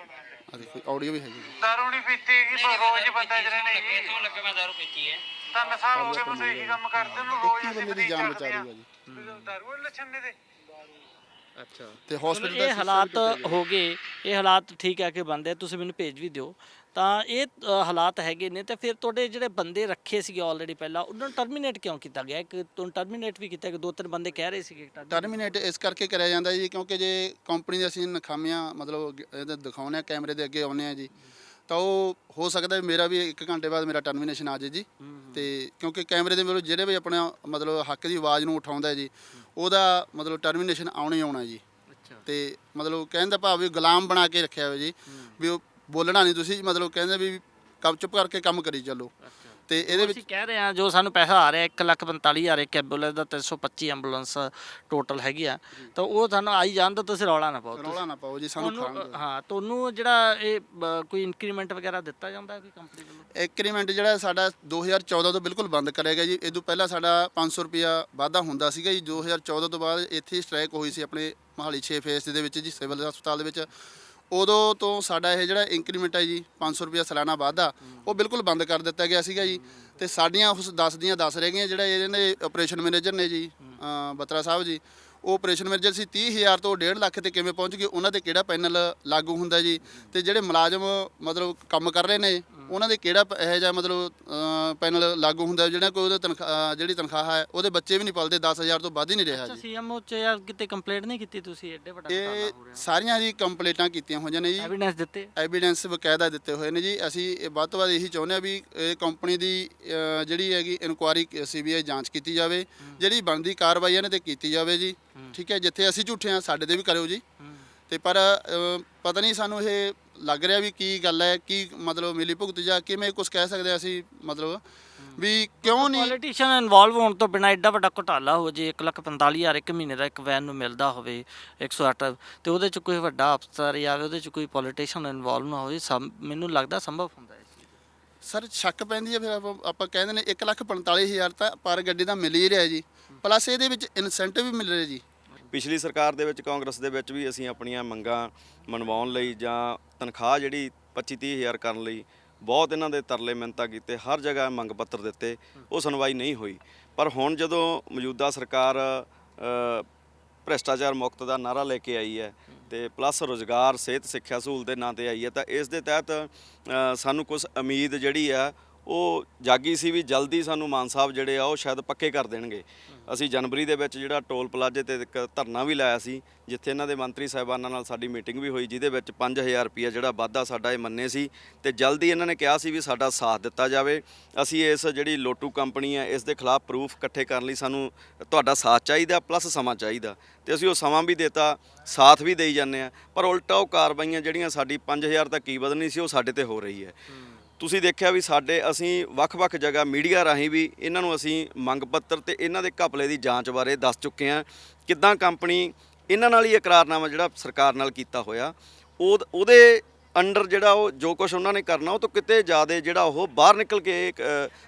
Speaker 4: ਆ ਦੇਖੋ ਆਡੀਓ ਵੀ ਹੈਗੀ। ਜੀ
Speaker 3: ਦਾਰੂ ਨਹੀਂ ਪੀਤੀ ਕਿ ਰੋਜ਼ ਬੰਦਾ ਜਿਹੜੇ ਨੇ ਜੀ। ਕਿਥੋਂ ਲੱਗਾ ਮੈਂ ਦਾਰੂ ਪੀਤੀ ਹੈ। ਤਿੰਨ ਸਾਲ ਹੋ ਗਏ ਬਸ ਇਹੀ ਕੰਮ ਕਰਦੇ ਨੂੰ ਰੋਜ਼
Speaker 4: ਇੱਕ ਹੀ ਬੰਦੇ ਦੀ ਜਾਨ ਬਚਾ ਰਹੀ ਹੈ ਜੀ।
Speaker 3: ਦਾਰੂ ਲੱਛਣ ਨੇ ਦੇ
Speaker 1: ਅੱਛਾ।
Speaker 4: ਤੇ ਹਸਪੀਟਲ ਦਾ
Speaker 1: ਇਹ ਹਾਲਾਤ ਹੋ ਗਏ ਇਹ ਹਾਲਾਤ ਠੀਕ ਹੈ ਕਿ ਬੰਦੇ ਤੁਸੀਂ ਮੈਨੂੰ ਭੇਜ ਵੀ ਦਿਓ। ਤਾਂ ਇਹ ਅ, ਹਾਲਾਤ ਹੈਗੇ ਨੇ ਤੇ ਫਿਰ ਤੁਹਾਡੇ ਜਿਹੜੇ ਬੰਦੇ ਰੱਖੇ ਸੀਗੇ ਆਲਰੇਡੀ ਪਹਿਲਾਂ ਉਹਨਾਂ ਨੂੰ ਟਰਮੀਨੇਟ ਕਿਉਂ ਕੀਤਾ ਗਿਆ? ਇੱਕ ਤੁਹਾਨੂੰ ਟਰਮੀਨੇਟ ਵੀ ਕੀਤਾ ਕਿ ਦੋ ਤਿੰਨ ਬੰਦੇ ਕਹਿ ਰਹੇ ਸੀਗੇ terminate-
Speaker 4: ਟਰਮੀਨੇਟ ਇਸ ਕਰਕੇ ਕਰਿਆ ਜਾਂਦਾ ਜੀ ਕਿਉਂਕਿ ਜੇ ਕੰਪਨੀ ਦੇ ਅਸੀਂ ਨਖਾਮੀਆਂ ਮਤਲਬ ਅੱਗੇ- ਇਹਦੇ ਦਿਖਾਉਂਦੇ ਆ ਕੈਮਰੇ ਦੇ ਅੱਗੇ ਆਉਂਦੇ ਆ ਜੀ ਤਾਂ ਉਹ ਹੋ ਸਕਦਾ ਵੀ ਮੇਰਾ ਵੀ 1 ਘੰਟੇ ਬਾਅਦ ਮੇਰਾ ਟਰਮੀਨੇਸ਼ਨ ਆ ਜੇ। ਜੀ ਤੇ ਕਿਉਂਕਿ ਕੈਮਰੇ ਦੇ ਵਿੱਚ ਜਿਹੜੇ ਵੀ ਆਪਣਾ ਮਤਲਬ ਹੱਕ ਦੀ ਆਵਾਜ਼ ਨੂੰ ਉਠਾਉਂਦਾ ਹੈ ਜੀ ਉਹਦਾ ਮਤਲਬ ਟਰਮੀਨੇਸ਼ਨ ਆਉਣਾ ਆਉਣਾ ਜੀ।
Speaker 1: ਅੱਛਾ।
Speaker 4: ਤੇ ਮਤਲਬ ਕਹਿਣ ਦਾ ਭਾਵ ਵੀ ਗੁਲਾਮ ਬਣਾ ਕੇ ਰੱਖਿਆ ਹੋਇਆ ਜੀ ਵੀ ਉਹ ਬੋਲਣਾ ਨਹੀਂ ਤੁਸੀਂ ਮਤਲਬ ਕਹਿੰਦੇ ਵੀ ਕੰਮ ਚੁੱਪ ਕਰਕੇ ਕੰਮ ਕਰੀ ਚੱਲੋ।
Speaker 1: ਅੱਛਾ।
Speaker 4: ਤੇ ਇਹਦੇ ਵਿੱਚ
Speaker 1: ਅਸੀਂ ਕਹਿ ਰਹੇ ਹਾਂ ਜੋ ਸਾਨੂੰ ਪੈਸਾ ਆ ਰਿਹਾ 145000 ਇੱਕ ਐਂਬੂਲੈਂਸ ਦਾ 325 ਐਂਬੂਲੈਂਸ ਟੋਟਲ ਹੈਗੀ ਆ ਤਾਂ ਉਹ ਸਾਨੂੰ ਆਈ ਤਾਂ ਤੁਸੀਂ ਰੌਲਾ ਨਾ ਪਾਓ
Speaker 4: ਰੌਲਾ ਨਾ ਪਾਓ ਜੀ ਸਾਨੂੰ
Speaker 1: ਤੁਹਾਨੂੰ
Speaker 4: ਖਾਣ
Speaker 1: ਹਾਂ ਤੁਹਾਨੂੰ ਜਿਹੜਾ ਇਹ ਬ- ਕੋਈ ਇਨਕਰੀਮੈਂਟ ਵਗੈਰਾ ਦਿੱਤਾ ਜਾਂਦਾ ਹੈ ਕੋਈ ਕੰਪਨੀ ਵੱਲੋਂ?
Speaker 4: ਐਗਰੀਮੈਂਟ ਜਿਹੜਾ ਸਾਡਾ 2014 ਤੋਂ ਬਿਲਕੁਲ ਬੰਦ ਕਰਿਆ ਗਿਆ ਜੀ ਇਹ ਤੋਂ ਪਹਿਲਾਂ ਸਾਡਾ 500 ਰੁਪਿਆ ਵਾਧਾ ਹੁੰਦਾ ਸੀਗਾ ਜੀ 2014 ਤੋਂ ਬਾਅਦ ਇੱਥੇ ਸਟ੍ਰਾਈਕ ਹੋਈ ਸੀ ਆਪਣੇ ਮਹਾਲੀ 6 ਫੇਸ ਦੇ ਵਿੱਚ ਜੀ ਸਿਵਲ ਹਸਪਤਾਲ ਦੇ ਵਿੱਚ। ਉਦੋਂ ਤੋਂ ਸਾਡਾ ਇਹ ਜਿਹੜਾ ਇੰਕਰੀਮੈਂਟ ਹੈ ਜੀ 500 ਰੁਪਿਆ ਸਾਲਾਨਾ ਵਾਧਾ, ਉਹ ਬਿਲਕੁਲ ਬੰਦ ਕਰ ਦਿੱਤਾ ਗਿਆ ਸੀਗਾ ਜੀ। ਤੇ ਸਾਡੀਆਂ ਉਸ 10 ਦੀਆਂ 10 ਰਹਿ ਗਈਆਂ, ਜਿਹੜਾ ਇਹਦੇ ਨੇ ਆਪਰੇਸ਼ਨ ਮੈਨੇਜਰ ਨੇ ਜੀ ਬਤਰਾ ਸਾਹਿਬ ਜੀ। ਉਹ ਆਪਰੇਸ਼ਨ ਮੈਨੇਜਰ ਸੀ 30000 ਤੋਂ 1.5 ਲੱਖ ਤੇ ਕਿਵੇਂ ਪਹੁੰਚ ਗਏ, ਉਹਨਾਂ ਤੇ ਕਿਹੜਾ ਪੈਨਲ ਲਾਗੂ ਹੁੰਦਾ ਜੀ? ਤੇ ਜਿਹੜੇ ਮੁਲਾਜ਼ਮ ਮਤਲਬ ਕੰਮ ਕਰ ਰਹੇ ਨੇ ਉਹਨਾਂ ਦੇ ਕਿਹੜਾ ਪ- ਇਹੋ ਜਿਹਾ ਮਤਲਬ ਪੈਨਲ ਲਾਗੂ ਹੁੰਦਾ ਜਿਹੜਾ ਕੋਈ ਉਹਦੇ ਤਨਖਾਹ ਜਿਹੜੀ ਤਨਖਾਹ ਹੈ ਉਹਦੇ ਬੱਚੇ ਵੀ ਨਹੀਂ ਪਲਦੇ 10000 ਤੋਂ ਵੱਧ ਹੀ ਨਹੀਂ ਰਿਹਾ
Speaker 1: ਅੱਛਾ
Speaker 4: ਜੀ।
Speaker 1: ਸੀਐਮਓ ਚ ਯਾਰ ਕਿਤੇ ਕੰਪਲੇਂਟ ਨਹੀਂ ਕੀਤੀ ਤੁਸੀਂ ਐਡੇ ਵੱਡਾ ਘੁਟਾਲਾ
Speaker 4: ਇਹ
Speaker 1: ਹੋ ਰਿਹਾ?
Speaker 4: ਸਾਰੀਆਂ ਜੀ ਕੰਪਲੀਟਾਂ ਕੀਤੀਆਂ ਹੋਈਆਂ ਨੇ ਜੀ।
Speaker 1: ਐਵੀਡੈਂਸ ਦਿੱਤੇ?
Speaker 4: ਐਵੀਡੈਂਸ ਬਕਾਇਦਾ ਦਿੱਤੇ ਹੋਏ ਨੇ ਜੀ। ਅਸੀਂ ਇਹ ਵੱਧ ਤੋਂ ਵੱਧ ਇਹੀ ਚਾਹੁੰਦੇ ਆ ਵੀ ਇਹ ਕੰਪਨੀ ਦੀ ਅ, ਜਿਹੜੀ ਹੈਗੀ ਇਨਕੁਆਰੀ ਸੀਬੀਆਈ ਜਾਂਚ ਕੀਤੀ ਜਾਵੇ। ਜਿਹੜੀ ਬਣਦੀ ਕਾਰਵਾਈ ਇਹਨਾਂ ਤੇ ਕੀਤੀ ਜਾਵੇ ਜੀ। ਠੀਕ ਹੈ ਜਿੱਥੇ ਅਸੀਂ ਝੂਠੇ ਆ ਸਾਡੇ ਤੇ ਵੀ ਕਰਿਓ ਜੀ। ਤੇ ਪਰ ਅ, ਪਤਾ ਨਹੀਂ ਸਾਨੂੰ ਇਹ ਲੱਗ ਰਿਹਾ ਵੀ ਕੀ ਗੱਲ ਹੈ ਕੀ ਮਤਲਬ ਮਿਲੀ ਭੁਗਤ ਜਾਂ ਕਿਵੇਂ ਕੁਝ ਕਹਿ ਸਕਦੇ ਹਾਂ ਅਸੀਂ ਮਤਲਬ ਵੀ ਕਿਉਂ ਨਹੀਂ
Speaker 1: ਪੋਲੀਟੀਸ਼ੀਅਨ ਇਨਵੋਲਵ ਹੋਣ ਤੋਂ ਬਿਨਾ ਐਡਾ ਵੱਡਾ ਘੁਟਾਲਾ ਹੋ ਜੇ 145000 ਇੱਕ ਮਹੀਨੇ ਦਾ ਇੱਕ ਵੈਨ ਨੂੰ ਮਿਲਦਾ ਹੋਵੇ 108 ਤੇ ਉਹਦੇ ਚ ਕੋਈ ਵੱਡਾ ਅਫਸਰ ਜਾਂ ਉਹਦੇ ਚ ਕੋਈ ਪੋਲੀਟੀਸ਼ੀਅਨ ਇਨਵੋਲਵ ਨਾ ਹੋਵੇ ਸਮ- ਮੈਨੂੰ ਲੱਗਦਾ ਸੰਭਵ ਹੁੰਦਾ ਹੈ।
Speaker 4: ਸਰ ਸ਼ੱਕ ਪੈਂਦੀ ਹੈ ਫਿਰ ਆਪਾਂ ਆਪਾਂ ਕਹਿੰਦੇ ਨੇ 145000 ਤਾਂ ਪਰ ਗੱਡੀ ਦਾ ਮਿਲ ਹੀ ਰਿਹਾ ਜੀ ਪਲੱਸ ਇਹਦੇ ਵਿੱਚ ਇਨਸੈਂਟਿਵ ਵੀ ਮਿਲ ਰਿਹਾ ਜੀ
Speaker 7: ਪਿਛਲੀ ਸਰਕਾਰ ਦੇ ਵਿੱਚ, ਕਾਂਗਰਸ ਦੇ ਵਿੱਚ ਵੀ ਅਸੀਂ ਆਪਣੀਆਂ ਮੰਗਾਂ ਮਨਵਾਉਣ ਲਈ ਜਾਂ ਤਨਖਾਹ ਜਿਹੜੀ 25 30 ਹਜ਼ਾਰ ਕਰਨ ਲਈ ਬਹੁਤ ਇਹਨਾਂ ਦੇ ਤਰਲੇ ਮਿੰਤਾ ਕੀਤੇ, ਹਰ ਜਗ੍ਹਾ ਮੰਗ ਪੱਤਰ ਦਿੱਤੇ, ਉਹ ਸੁਣਵਾਈ ਨਹੀਂ ਹੋਈ। ਪਰ ਹੁਣ ਜਦੋਂ ਮੌਜੂਦਾ ਸਰਕਾਰ ਭ੍ਰਿਸ਼ਟਾਚਾਰ ਮੁਕਤ ਦਾ ਨਾਰਾ ਲੈ ਕੇ ਆਈ ਹੈ ਤੇ ਪਲੱਸ ਰੋਜ਼ਗਾਰ, ਸਿਹਤ, ਸਿੱਖਿਆ ਸਹੂਲਤ ਦੇ ਨਾਂ ਤੇ ਆਈ ਹੈ, ਤਾਂ ਇਸ ਦੇ ਤਹਿਤ ਸਾਨੂੰ ਕੁਝ ਉਮੀਦ ਜਿਹੜੀ ਆ ਉਹ ਜਾਗੀ ਸੀ ਵੀ ਜਲਦੀ ਸਾਨੂੰ ਮਾਨ ਸਾਹਿਬ ਜਿਹੜੇ ਆ ਉਹ ਸ਼ਾਇਦ ਪੱਕੇ ਕਰ ਦੇਣਗੇ। ਅਸੀਂ ਜਨਵਰੀ ਦੇ ਵਿੱਚ ਜਿਹੜਾ ਟੋਲ ਪਲਾਜ਼ੇ ਤੇ ਇੱਕ ਧਰਨਾ ਵੀ ਲਾਇਆ ਸੀ, ਜਿੱਥੇ ਇਹਨਾਂ ਦੇ ਮੰਤਰੀ ਸਾਹਿਬਾਨਾਂ ਨਾਲ ਸਾਡੀ ਮੀਟਿੰਗ ਵੀ ਹੋਈ, ਜਿਹਦੇ ਵਿੱਚ 5000 ਰੁਪਏ ਜਿਹੜਾ ਵਾਧਾ ਸਾਡਾ ਇਹ ਮੰਨੇ ਸੀ ਤੇ ਜਲਦੀ ਇਹਨਾਂ ਨੇ ਕਿਹਾ ਸੀ ਵੀ ਸਾਡਾ ਸਾਥ ਦਿੱਤਾ ਜਾਵੇ। ਅਸੀਂ ਇਸ ਜਿਹੜੀ ਲੋਟੂ ਕੰਪਨੀ ਹੈ ਇਸ ਦੇ ਖਿਲਾਫ ਪ੍ਰੂਫ ਇਕੱਠੇ ਕਰਨ ਲਈ ਸਾਨੂੰ ਤੁਹਾਡਾ ਸਾਥ ਚਾਹੀਦਾ, ਪਲੱਸ ਸਮਾਂ ਚਾਹੀਦਾ। ਤੇ ਅਸੀਂ ਉਹ ਸਮਾਂ ਵੀ ਦਿੱਤਾ, ਸਾਥ ਵੀ ਦੇਈ ਜਾਂਦੇ ਆ, ਪਰ ਉਲਟਾ ਉਹ ਕਾਰਵਾਈਆਂ ਜਿਹੜੀਆਂ ਸਾਡੀ 5000 ਤੱਕ ਕੀ ਵਧਣੀ ਸੀ, ਉਹ ਸਾਡੇ ਤੇ ਹੋ ਰਹੀ ਹੈ। ਤੁਸੀਂ ਦੇਖਿਆ ਵੀ ਸਾਡੇ ਅਸੀਂ ਵੱਖ-ਵੱਖ ਜਗ੍ਹਾ ਮੀਡੀਆ ਰਾਹੀਂ ਵੀ ਇਹਨਾਂ ਨੂੰ ਅਸੀਂ ਮੰਗ ਪੱਤਰ ਤੇ ਇਹਨਾਂ ਦੇ ਘਪਲੇ ਦੀ ਜਾਂਚ ਬਾਰੇ ਦੱਸ ਚੁੱਕੇ ਹਾਂ। ਕਿੱਦਾਂ ਕੰਪਨੀ ਇਹਨਾਂ ਨਾਲ ਹੀ ਇਕਰਾਰਨਾਮਾ ਜਿਹੜਾ ਸਰਕਾਰ ਨਾਲ ਕੀਤਾ ਹੋਇਆ, ਉਹ ਉਹਦੇ ਅੰਡਰ ਜਿਹੜਾ ਉਹ ਜੋ ਕੁਝ ਉਹਨਾਂ ਨੇ ਕਰਨਾ, ਉਹ ਤੋਂ ਕਿਤੇ ਜ਼ਿਆਦਾ ਜਿਹੜਾ ਉਹ ਬਾਹਰ ਨਿਕਲ ਕੇ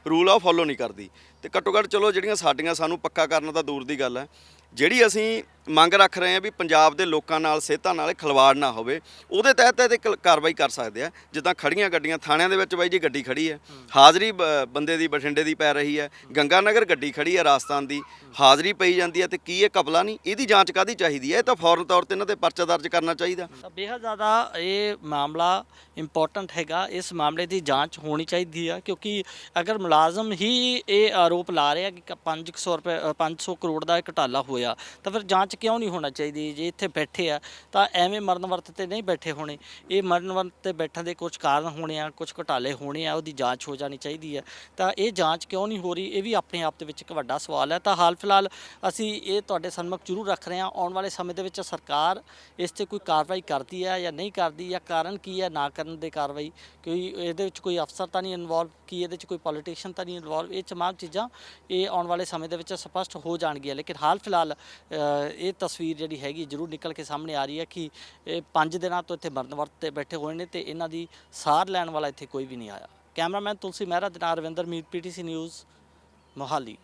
Speaker 7: ਰੂਲ ਆ ਫੋਲੋ ਨਹੀਂ ਕਰਦੀ। ਤੇ ਘੱਟੋ ਘੱਟ ਚਲੋ ਜਿਹੜੀਆਂ ਸਾਡੀਆਂ ਸਾਨੂੰ ਪੱਕਾ ਕਰਨ ਤਾਂ ਦੂਰ ਦੀ ਗੱਲ ਹੈ ਜਿਹੜੀ ਅਸੀਂ ਮੰਗ ਰੱਖ ਰਹੇ ਹਾਂ ਵੀ ਪੰਜਾਬ ਦੇ ਲੋਕਾਂ ਨਾਲ ਸਿਹਤਾਂ ਨਾਲ ਖਲਵਾੜ ਨਾ ਹੋਵੇ ਉਹਦੇ ਤਹਿਤ ਇਹਦੇ ਕ- ਕਾਰਵਾਈ ਕਰ ਸਕਦੇ ਆ। ਜਿੱਦਾਂ ਖੜੀਆਂ ਗੱਡੀਆਂ ਥਾਣਿਆਂ ਦੇ ਵਿੱਚ ਬਾਈ ਜੀ ਗੱਡੀ ਖੜੀ ਹੈ। ਹਾਜ਼ਰੀ ਬੰਦੇ ਦੀ ਬਠਿੰਡੇ ਦੀ ਪੈ ਰਹੀ ਹੈ। ਗੰਗਾ ਨਗਰ ਗੱਡੀ ਖੜੀ ਹੈ ਰਾਜਸਥਾਨ ਦੀ। ਹਾਜ਼ਰੀ ਪਈ ਜਾਂਦੀ ਹੈ ਤੇ ਕੀ ਇਹ ਕਪਲਾ ਨਹੀਂ? ਇਹਦੀ ਜਾਂਚ ਕਾਦੀ ਚਾਹੀਦੀ ਹੈ? ਇਹ ਤਾਂ ਫੌਰਨ ਤੌਰ ਤੇ ਇਹਨਾਂ ਤੇ ਪਰਚਾ ਦਰਜ ਕਰਨਾ ਚਾਹੀਦਾ।
Speaker 1: ਬੇਹੱਦ ਜ਼ਿਆਦਾ ਇਹ ਮਾਮਲਾ ਇੰਪੋਰਟੈਂਟ ਹੈਗਾ। ਇਸ ਮਾਮਲੇ ਦੀ ਜਾਂਚ ਹੋਣੀ ਚਾਹੀਦੀ ਆ ਕਿਉਂਕਿ ਅਗਰ ਮੁਲਾਜ਼ਮ ਹੀ ਇਹ ਆਰੋਪ ਲਾ ਰਿਹਾ ਕਿ 500 ਰੁਪਏ ਅ, 500 ਕਰੋੜ ਦਾ ਇਹ ਘੁਟਾਲਾ ਹੋਇਆ ਹੋਇਆ ਤਾਂ ਫਿਰ ਜਾਂਚ ਕਿਉਂ ਨਹੀਂ ਹੋਣਾ ਚਾਹੀਦੀ? ਜੇ ਇੱਥੇ ਬੈਠੇ ਆ, ਤਾਂ ਐਵੇਂ ਮਰਨ ਵਰਤ ਤੇ ਨਹੀਂ ਬੈਠੇ ਹੋਣੇ। ਇਹ ਮਰਨ ਵਰਤ ਤੇ ਬੈਠਣ ਦੇ ਕੁਝ ਕਾਰਨ ਹੋਣੇ ਆ ਕੁਝ ਘੁਟਾਲੇ ਹੋਣੇ ਆ, ਉਹਦੀ ਜਾਂਚ ਹੋ ਜਾਣੀ ਚਾਹੀਦੀ ਹੈ ਤਾਂ ਇਹ ਜਾਂਚ ਕਿਉਂ ਨਹੀਂ ਹੋ ਰਹੀ? ਇਹ ਵੀ ਆਪਣੇ ਆਪ ਦੇ ਵਿੱਚ ਇੱਕ ਵੱਡਾ ਸਵਾਲ ਹੈ ਤਾਂ ਹਾਲ ਫਿਲਹਾਲ ਅਸੀਂ ਇਹ ਤੁਹਾਡੇ ਸਨਮੁਖ ਜ਼ਰੂਰ ਰੱਖ ਰਹੇ ਹਾਂ। ਆਉਣ ਵਾਲੇ ਸਮੇਂ ਦੇ ਵਿੱਚ ਸਰਕਾਰ ਇਸ ਤੇ ਕੋਈ ਕਾਰਵਾਈ ਕਰਦੀ ਹੈ ਜਾਂ ਨਹੀਂ ਕਰਦੀ, ਜਾਂ ਕਾਰਨ ਕੀ ਹੈ ਨਾ ਕਰਨ ਦੇ ਕਾਰਵਾਈ? ਕੋਈ ਇਹਦੇ ਵਿੱਚ ਕੋਈ ਅਫਸਰ ਤਾਂ ਨਹੀਂ ਇਨਵੋਲਵ ਕੀ ਇਹਦੇ ਵਿੱਚ ਕੋਈ ਪੋਲੀਟੀਸ਼ੀਅਨ ਤਾਂ ਨਹੀਂ ਇਨਵੋਲਵ ਇਹ ਤਮਾਮ ਚੀਜ਼ਾਂ ਇਹ ਆਉਣ ਵਾਲੇ ਸਮੇਂ ਦੇ ਵਿੱਚ ਸਪਸ਼ਟ ਹੋ ਜਾਣਗੀਆਂ। ਲੇਕਿਨ ਹਾਲ ਫਿਲਹਾਲ ਇਹ ਤਸਵੀਰ ਜਿਹੜੀ ਹੈਗੀ ਜ਼ਰੂਰ ਨਿਕਲ ਕੇ ਸਾਹਮਣੇ ਆ ਰਹੀ ਹੈ ਕਿ ਇਹ ਪੰਜ ਦਿਨਾਂ ਤੋਂ ਇੱਥੇ ਮਰਨ ਵਰਤ ਤੇ ਬੈਠੇ ਹੋਏ ਨੇ ਤੇ ਇਹਨਾਂ ਦੀ ਸਾਰ ਲੈਣ ਵਾਲਾ ਇੱਥੇ ਕੋਈ ਵੀ ਨਹੀਂ ਆਇਆ। ਕੈਮਰਾਮੈਨ ਤੁਲਸੀ ਮਹਿਰਾ ਦੇ ਨਾਲ ਰਵਿੰਦਰ ਮੀਰ ਪੀਟੀਸੀ ਨਿਊਜ਼, ਮੋਹਾਲੀ।